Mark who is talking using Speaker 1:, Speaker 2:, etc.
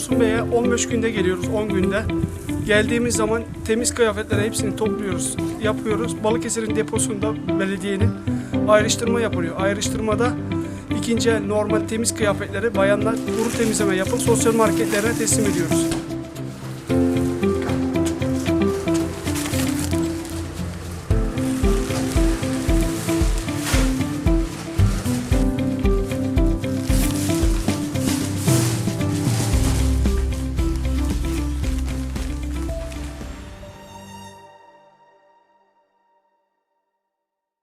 Speaker 1: olsun Bey'e 15 günde geliyoruz 10 günde. Geldiğimiz zaman temiz kıyafetleri hepsini topluyoruz, yapıyoruz. Balıkesir'in deposunda belediyenin ayrıştırma yapılıyor. Ayrıştırmada ikinci el normal temiz kıyafetleri bayanlar kuru temizleme yapıp sosyal marketlere teslim ediyoruz.